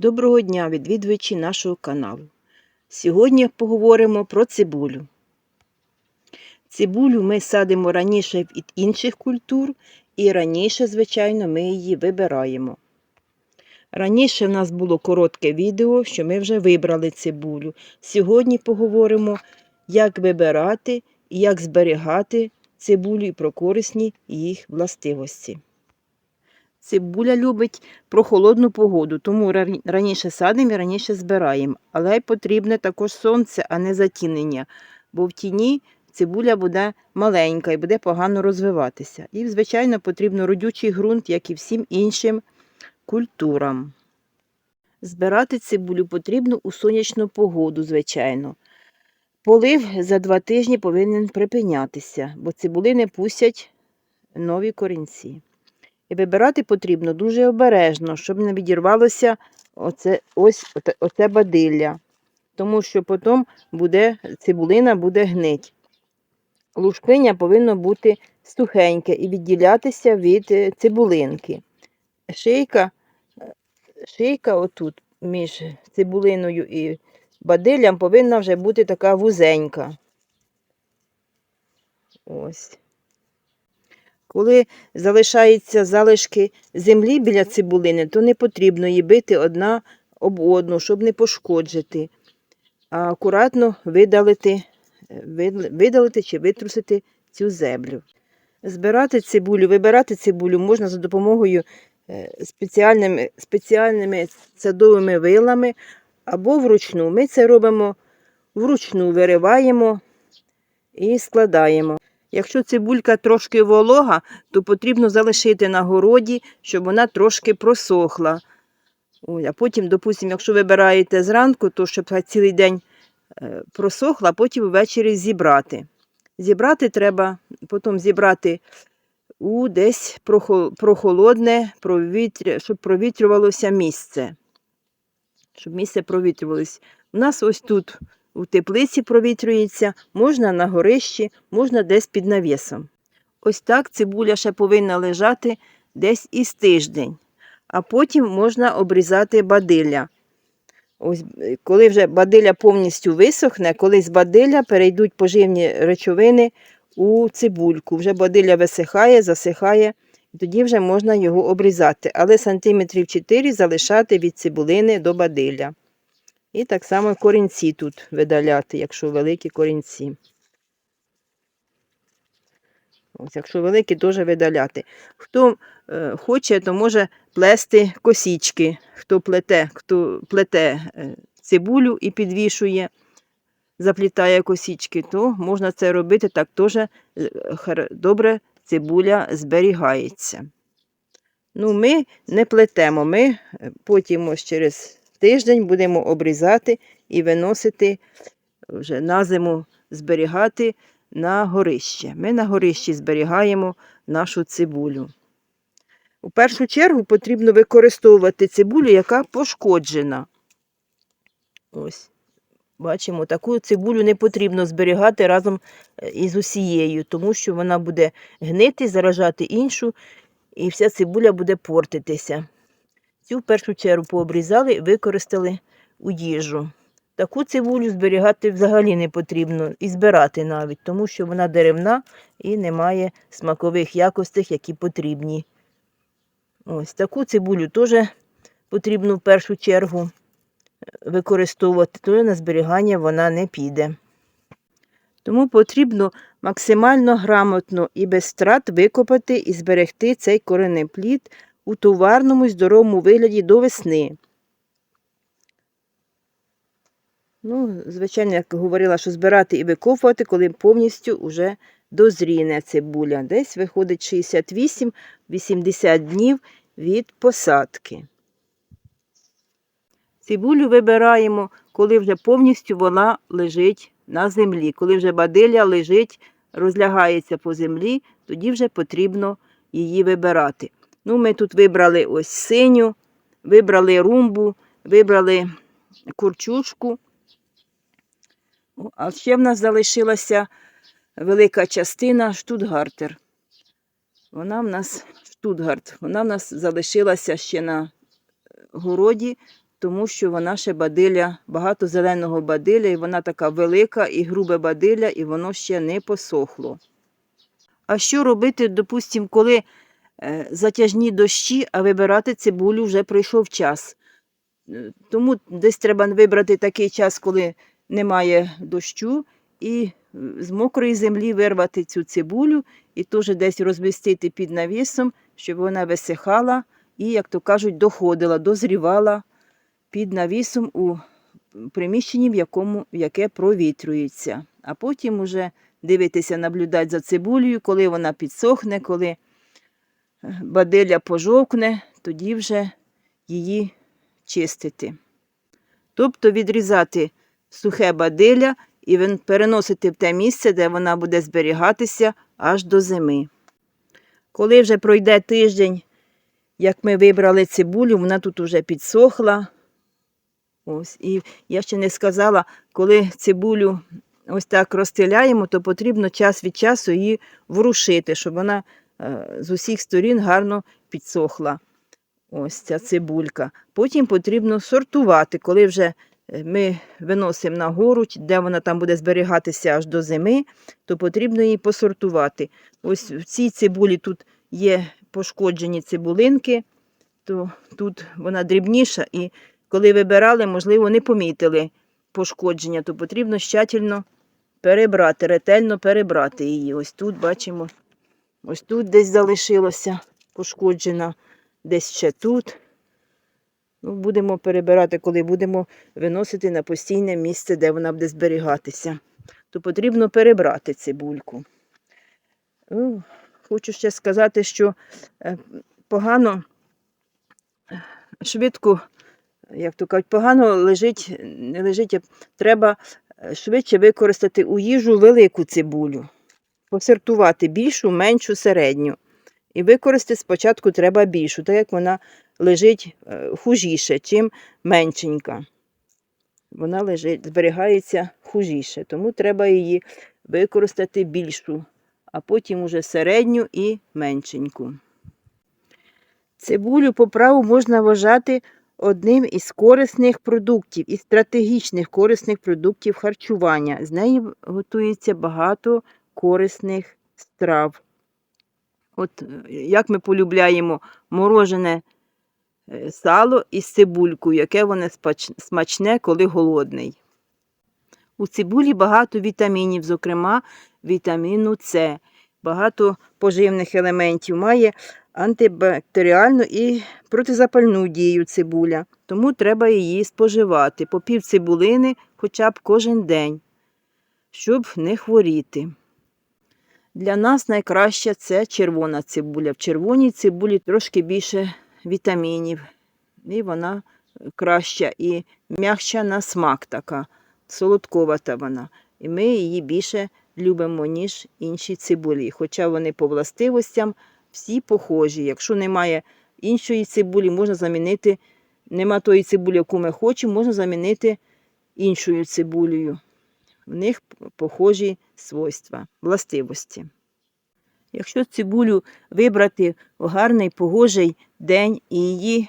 Доброго дня, відвідувачі нашого каналу. Сьогодні поговоримо про цибулю. Цибулю ми садимо раніше від інших культур і раніше, звичайно, ми її вибираємо. Раніше в нас було коротке відео, що ми вже вибрали цибулю. Сьогодні поговоримо, як вибирати і як зберігати цибулю і про корисні їх властивості. Цибуля любить прохолодну погоду, тому раніше садимо і раніше збираємо. Але потрібне також сонце, а не затінення, бо в тіні цибуля буде маленька і буде погано розвиватися. І, звичайно, потрібно родючий ґрунт, як і всім іншим культурам. Збирати цибулю потрібно у сонячну погоду, звичайно. Полив за два тижні повинен припинятися, бо цибулини пустять нові корінці. І вибирати потрібно дуже обережно, щоб не відірвалося оце, ось оце бадилля. Тому що потім буде, цибулина буде гнить. Лушпиня повинно бути сухеньке і відділятися від е, цибулинки. Шийка, е, шийка отут між цибулиною і бадиллям повинна вже бути така вузенька. Ось. Коли залишаються залишки землі біля цибулини, то не потрібно її бити одна об одну, щоб не пошкоджити, а акуратно видалити, видалити чи витрусити цю землю. Збирати цибулю, вибирати цибулю можна за допомогою е, спеціальними, спеціальними садовими вилами або вручну. Ми це робимо вручну, вириваємо і складаємо. Якщо цибулька трошки волога, то потрібно залишити на городі, щоб вона трошки просохла. Ой, а потім, допустимо, якщо вибираєте зранку, то щоб цілий день е, просохла, а потім ввечері зібрати. Зібрати треба, потім зібрати у десь прохолодне, щоб провітрювалося місце. Щоб місце провітрювалося. У нас ось тут у теплиці провітрюється, можна на горищі, можна десь під навісом. Ось так цибуля ще повинна лежати десь із тиждень, а потім можна обрізати бадилля. Ось, е, коли вже бадилля повністю висохне, коли з бадилля перейдуть поживні речовини у цибульку. Вже бадилля висихає, засихає, і тоді вже можна його обрізати. Але сантиметрів 4 залишати від цибулини до бадилля. І так само корінці тут видаляти, якщо великі корінці. Ось, якщо великі, теж видаляти. Хто е, хоче, то може плести косічки. Хто плете, хто плете е, цибулю і підвішує, заплітає косічки, то можна це робити, так теж е, добре цибуля зберігається. Ну, ми не плетемо, ми е, потім ось через тиждень будемо обрізати і виносити вже на зиму зберігати на горище. Ми на горищі зберігаємо нашу цибулю. У першу чергу потрібно використовувати цибулю, яка пошкоджена. Ось. Бачимо, таку цибулю не потрібно зберігати разом е, із усією, тому що вона буде гнити, заражати іншу, і вся цибуля буде портитися. Цю в першу чергу пообрізали і використали у їжу. Таку цибулю зберігати взагалі не потрібно і збирати навіть, тому що вона деревна і не має смакових якостей, які потрібні. Ось таку цибулю теж потрібно в першу чергу е, використовувати, то на зберігання вона не піде. Тому потрібно максимально грамотно і без страт викопати і зберегти цей коренний плід у товарному і здоровому вигляді до весни. Ну, звичайно, як говорила, що збирати і викопувати, коли повністю вже дозріне цибуля. Десь виходить 68-80 днів від посадки. Цибулю вибираємо, коли вже повністю вона лежить на землі. Коли вже бадилля лежить, розлягається по землі, тоді вже потрібно її вибирати. Ну, ми тут вибрали ось синю, вибрали румбу, вибрали курчушку. А ще в нас залишилася велика частина штутгартер. Вона в нас штутгарт, вона в нас залишилася ще на городі тому що вона ще бадиля, багато зеленого бадиля, і вона така велика і грубе бадиля, і воно ще не посохло. А що робити, допустимо, коли затяжні дощі, а вибирати цибулю вже прийшов час. Е, Тому десь треба вибрати такий час, коли немає дощу, і е, з мокрої землі вирвати цю цибулю і теж десь розмістити під навісом, щоб вона висихала і, як то кажуть, доходила, дозрівала під навісом у приміщенні, в якому яке провітрюється. А потім уже дивитися, наблюдати за цибулею, коли вона підсохне, коли е, бадиля пожовкне, тоді вже її чистити. Тобто відрізати сухе бадиля і переносити в те місце, де вона буде зберігатися аж до зими. Коли вже пройде тиждень, як ми вибрали цибулю, вона тут уже підсохла. Ось. І я ще не сказала, коли цибулю ось так розстеляємо, то потрібно час від часу її ворушити, щоб вона з усіх сторін гарно підсохла. Ось ця цибулька. Потім потрібно сортувати, коли вже е, ми виносимо на гору, де вона там буде зберігатися аж до зими, то потрібно її посортувати. Ось в цій цибулі тут є пошкоджені цибулинки, то тут вона дрібніша, і коли вибирали, можливо, не помітили пошкодження, то потрібно щательно перебрати, ретельно перебрати її. Ось тут бачимо, ось тут десь залишилося пошкоджена, десь ще тут. Ну, будемо перебирати, коли будемо виносити на постійне місце, де вона буде зберігатися. То потрібно перебрати цибульку. Ну, хочу ще сказати, що е, погано, швидко, як то кажуть, погано лежить, не лежить, треба е, швидше використати у їжу велику цибулю, посортувати більшу, меншу, середню. І використати спочатку треба більшу, так як вона лежить е, хужіше, чим меншенька. Вона лежить, зберігається хужіше, тому треба її використати більшу, а потім уже середню і меншеньку. Цибулю по праву можна вважати одним із корисних продуктів, із стратегічних корисних продуктів харчування. З неї готується багато корисних страв. От е, як ми полюбляємо морожене е, сало із цибулькою, яке воно смачне, коли голодний. У цибулі багато вітамінів, зокрема вітаміну С. Багато поживних елементів має антибактеріальну і протизапальну дію цибуля, тому треба її споживати по пів цибулини хоча б кожен день, щоб не хворіти. Для нас найкраща це червона цибуля. В червоній цибулі трошки більше вітамінів, і вона краща і м'якша на смак така, солодковата вона. І ми її більше любимо, ніж інші цибулі. Хоча вони по властивостям всі похожі. Якщо немає іншої цибулі, можна замінити, нема тої цибулі, яку ми хочемо, можна замінити іншою цибулею. В них похожі свойства, властивості. Якщо цибулю вибрати в гарний погожий день і її,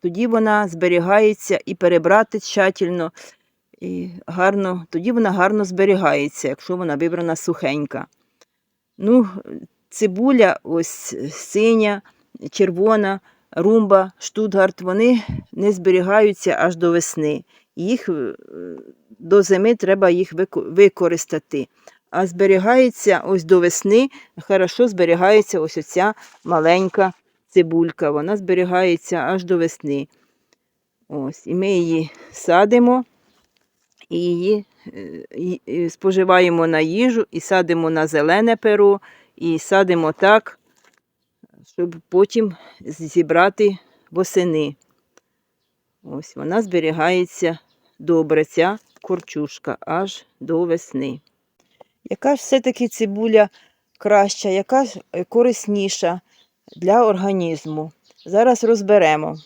тоді вона зберігається і перебрати тщательно, і гарно, тоді вона гарно зберігається, якщо вона вибрана сухенька. Ну, цибуля, ось синя, червона, румба, штутгарт, вони не зберігаються аж до весни. Їх е, до зими треба їх використати. А зберігається ось до весни, хорошо зберігається ось оця маленька цибулька. Вона зберігається аж до весни. Ось, і ми її садимо і її е, споживаємо на їжу, і садимо на зелене перо, і садимо так, щоб потім зібрати восени. Ось вона зберігається добре, ця корчушка, аж до весни. Яка ж все-таки цибуля краща, яка е, корисніша для організму? Зараз розберемо.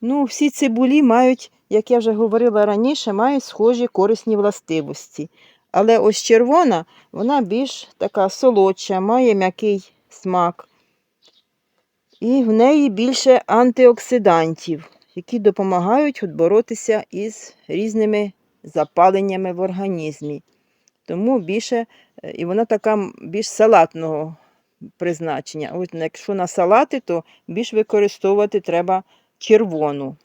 Ну, всі цибулі мають, як я вже говорила раніше, мають схожі корисні властивості. Але ось червона, вона більш така солодша, має м'який смак. І в неї більше антиоксидантів, які допомагають боротися із різними запаленнями в організмі. Тому більше, е, і вона така більш салатного призначення. От якщо на салати, то більш використовувати треба червону.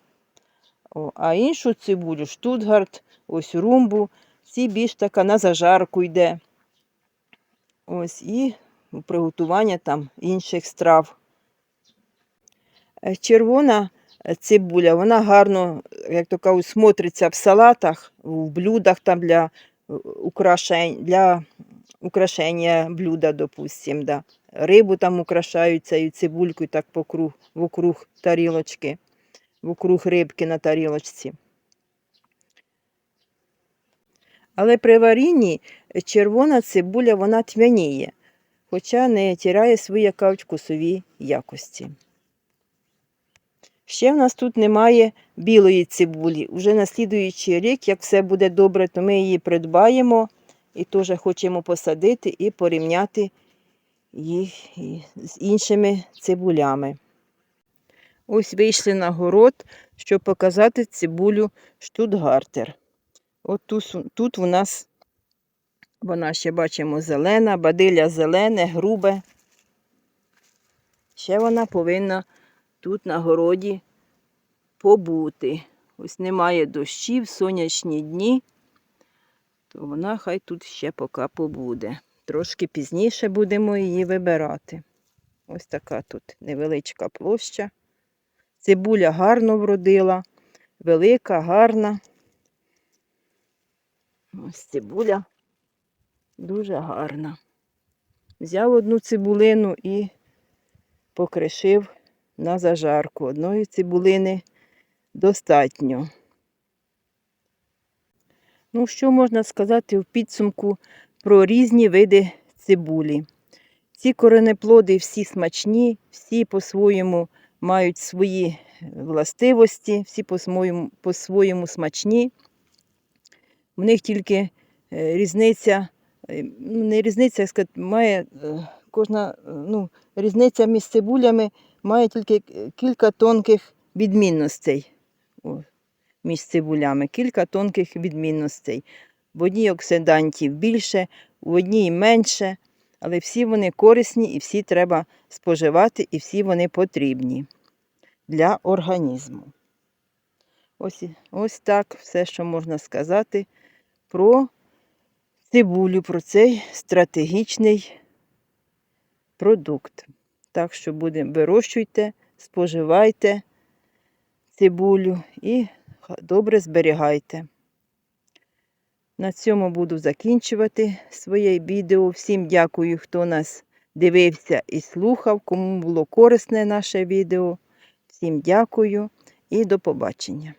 О, а іншу цибулю, штутгарт, ось румбу, ці більш така на зажарку йде. Ось і приготування там інших страв. Е, Червона цибуля, вона гарно, як то кажуть, смотриться в салатах, в блюдах там для е, украшень, для украшення блюда, допустим, да. Рибу там украшають цією цибулькою так покруг, вокруг тарілочки, вокруг рибки на тарілочці. Але при варінні червона цибуля вона тьмяніє, хоча не тіряє свої як кажуть, вкусові якості. Ще в нас тут немає білої цибулі. Уже на слідуючий рік, як все буде добре, то ми її придбаємо і теж хочемо посадити і порівняти їх з іншими цибулями. Ось вийшли на город, щоб показати цибулю штутгартер. От тут, тут у нас вона ще бачимо зелена, бадилля зелене, грубе. Ще вона повинна тут на городі побути. Ось немає дощів, сонячні дні, то вона хай тут ще поки побуде. Трошки пізніше будемо її вибирати. Ось така тут невеличка площа. Цибуля гарно вродила, велика, гарна. Ось цибуля дуже гарна. Взяв одну цибулину і покришив на зажарку. Одної цибулини достатньо. Ну, що можна сказати в підсумку про різні види цибулі? Ці коренеплоди всі смачні, всі по-своєму мають свої властивості, всі по-своєму, смачні. В них тільки е, різниця, е, ну, не різниця, як сказати, має е, кожна е, ну, різниця між цибулями має тільки кілька тонких відмінностей. О, між цибулями, кілька тонких відмінностей. В одній оксидантів більше, в одній менше, але всі вони корисні і всі треба споживати, і всі вони потрібні для організму. Ось, ось так все, що можна сказати про цибулю, про цей стратегічний продукт. Так що буде, вирощуйте, споживайте цибулю і добре зберігайте. На цьому буду закінчувати своє відео. Всім дякую, хто нас дивився і слухав, кому було корисне наше відео. Всім дякую і до побачення.